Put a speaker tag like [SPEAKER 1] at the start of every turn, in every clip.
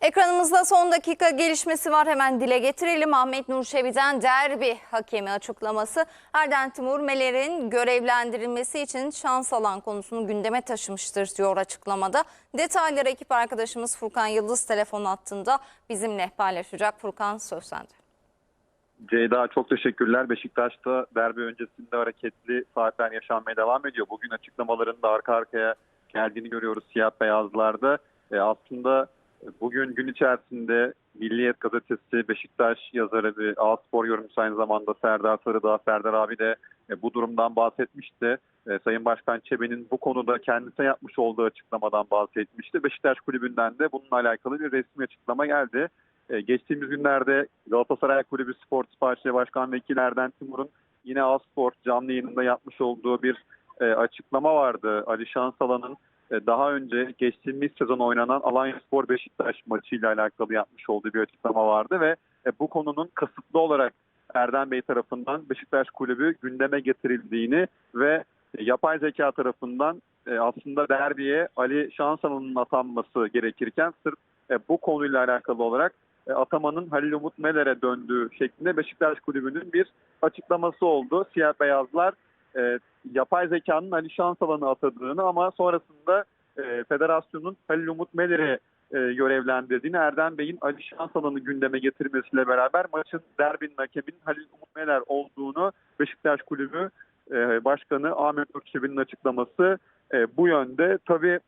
[SPEAKER 1] Ekranımızda son dakika gelişmesi var hemen dile getirelim. Ahmet Nur Çebi'den derbi hakemi açıklaması. Erden Timur Meler'in görevlendirilmesi için şans alan konusunu gündeme taşımıştır diyor açıklamada. Detayları ekip arkadaşımız Furkan Yıldız telefon hattında bizimle paylaşacak. Furkan söz sende.
[SPEAKER 2] Ceyda çok teşekkürler. Beşiktaş'ta derbi öncesinde hareketli saatler yaşanmaya devam ediyor. Bugün açıklamaların da arka arkaya geldiğini görüyoruz siyah beyazlarda. E, aslında bugün gün içerisinde Milliyet Gazetesi Beşiktaş yazarı ve A-Spor yorumcusu aynı zamanda Serdar Sarıdağ, Serdar abi de e, bu durumdan bahsetmişti. E, Sayın Başkan Çebi'nin bu konuda kendisine yapmış olduğu açıklamadan bahsetmişti. Beşiktaş Kulübü'nden de bununla alakalı bir resmi açıklama geldi. E, geçtiğimiz günlerde Galatasaray Kulübü Spor Siparişi Başkan Vekili Erden Timur'un yine A-Spor canlı yayınında yapmış olduğu bir e, açıklama vardı. Ali Şansalan'ın e, daha önce geçtiğimiz sezon oynanan Alanya Spor Beşiktaş maçıyla alakalı yapmış olduğu bir açıklama vardı ve e, bu konunun kasıtlı olarak Erdem Bey tarafından Beşiktaş Kulübü gündeme getirildiğini ve yapay zeka tarafından aslında derbiye Ali Şansalan'ın atanması gerekirken sırf bu konuyla alakalı olarak atamanın Halil Umut Meler'e döndüğü şeklinde Beşiktaş Kulübü'nün bir açıklaması oldu. Siyah beyazlar e, yapay zekanın Ali Şansalan'ı atadığını ama sonrasında e, federasyonun Halil Umut Meler'e e, görevlendirdiğini Erdem Bey'in Ali Şansalan'ı gündeme getirmesiyle beraber maçın derbinin hakeminin Halil Umut Meler olduğunu Beşiktaş Kulübü e, Başkanı Ahmet Urçebi'nin açıklaması e, bu yönde. Tabii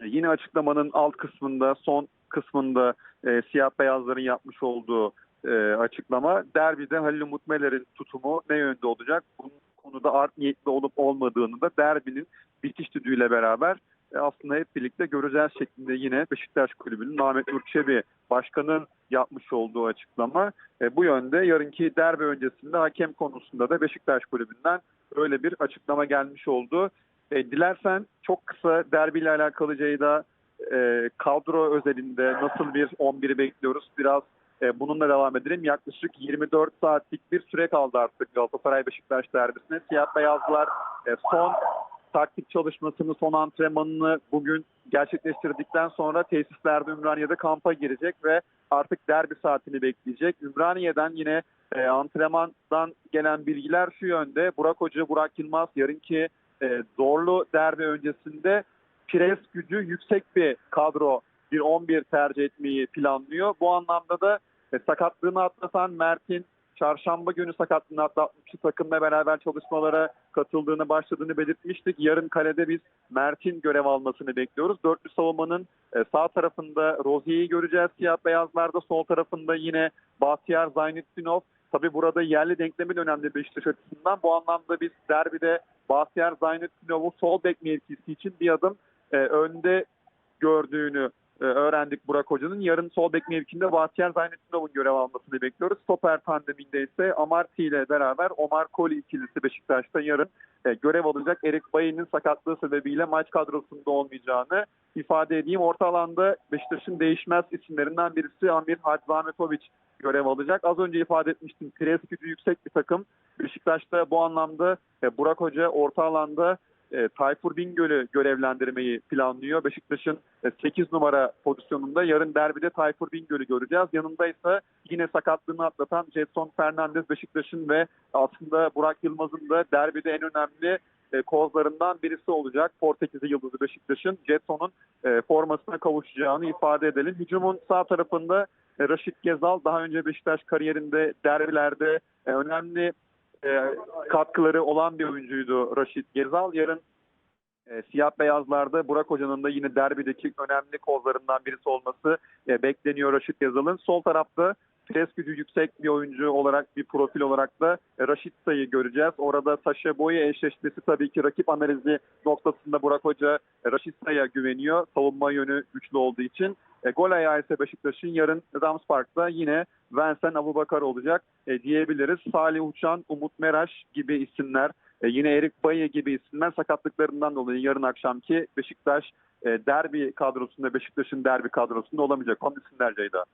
[SPEAKER 2] e, yine açıklamanın alt kısmında son kısmında e, siyah beyazların yapmış olduğu e, açıklama derbide Halil Umut Meler'in tutumu ne yönde olacak? Bunun konuda art niyetli olup olmadığını da derbinin bitiş düdüğüyle beraber e, aslında hep birlikte göreceğiz şeklinde yine Beşiktaş Kulübü'nün Ahmet Urçebi Başkan'ın yapmış olduğu açıklama. E, bu yönde yarınki derbi öncesinde hakem konusunda da Beşiktaş Kulübü'nden öyle bir açıklama gelmiş oldu. E, dilersen çok kısa derbiyle alakalı Ceyda e, kadro özelinde nasıl bir 11'i bekliyoruz biraz e, bununla devam edelim. Yaklaşık 24 saatlik bir süre kaldı artık Galatasaray Beşiktaş derbisine. Siyah beyazlar e, son taktik çalışmasını, son antrenmanını bugün gerçekleştirdikten sonra tesislerde Ümraniye'de kampa girecek ve artık derbi saatini bekleyecek. Ümraniye'den yine e, antrenmandan gelen bilgiler şu yönde. Burak Hoca, Burak Yılmaz yarınki e, zorlu derbi öncesinde pres gücü yüksek bir kadro bir 11 tercih etmeyi planlıyor. Bu anlamda da e, sakatlığını atlatan Mert'in çarşamba günü sakatlığını atlatmıştı. Takımla beraber çalışmalara katıldığını, başladığını belirtmiştik. Yarın kalede biz Mert'in görev almasını bekliyoruz. Dörtlü savunmanın e, sağ tarafında Rozier'i göreceğiz siyah beyazlarda. Sol tarafında yine Bahtiyar Zaynettinov. Tabi burada yerli denklemin önemli Beşiktaş açısından. Bu anlamda biz derbide Bahtiyar Zaynettinov'u sol bek mevkisi için bir adım e, önde gördüğünü e, öğrendik Burak Hoca'nın. Yarın sol bek mevkinde Bahtiyar Zaynettinov'un görev almasını bekliyoruz. Stoper tandeminde ise Amarty ile beraber Omar Koli ikilisi Beşiktaş'ta yarın e, görev alacak. Erik Bayin'in sakatlığı sebebiyle maç kadrosunda olmayacağını ifade edeyim. Orta alanda Beşiktaş'ın değişmez isimlerinden birisi Amir Hadzahmetovic görev alacak. Az önce ifade etmiştim. Pres gücü yüksek bir takım. Beşiktaş'ta bu anlamda e, Burak Hoca orta alanda e, Tayfur Bingöl'ü görevlendirmeyi planlıyor. Beşiktaş'ın e, 8 numara pozisyonunda yarın derbide Tayfur Bingöl'ü göreceğiz. Yanında ise yine sakatlığını atlatan Jetson Fernandez Beşiktaş'ın ve aslında Burak Yılmaz'ın da derbide en önemli e, kozlarından birisi olacak. Portekizli yıldızı Beşiktaş'ın Jetson'un formasına kavuşacağını ifade edelim. Hücumun sağ tarafında Raşit Gezal daha önce Beşiktaş kariyerinde derbilerde önemli e, katkıları olan bir oyuncuydu Raşit Gezal. Yarın e, siyah beyazlarda Burak Hoca'nın da yine derbideki önemli kozlarından birisi olması e, bekleniyor Raşit Gezal'ın. Sol tarafta pres gücü yüksek bir oyuncu olarak bir profil olarak da Raşit Say'ı göreceğiz. Orada Saşa Boyu eşleşmesi tabii ki rakip analizi noktasında Burak Hoca Raşit Say'a güveniyor. Savunma yönü güçlü olduğu için. E, gol ayağı ise Beşiktaş'ın yarın Rams Park'ta yine Vensen Abubakar olacak e, diyebiliriz. Salih Uçan, Umut Meraş gibi isimler, e, yine Erik Bayi gibi isimler sakatlıklarından dolayı yarın akşamki Beşiktaş e, derbi kadrosunda, Beşiktaş'ın derbi kadrosunda olamayacak. Onun isimler Ceyda.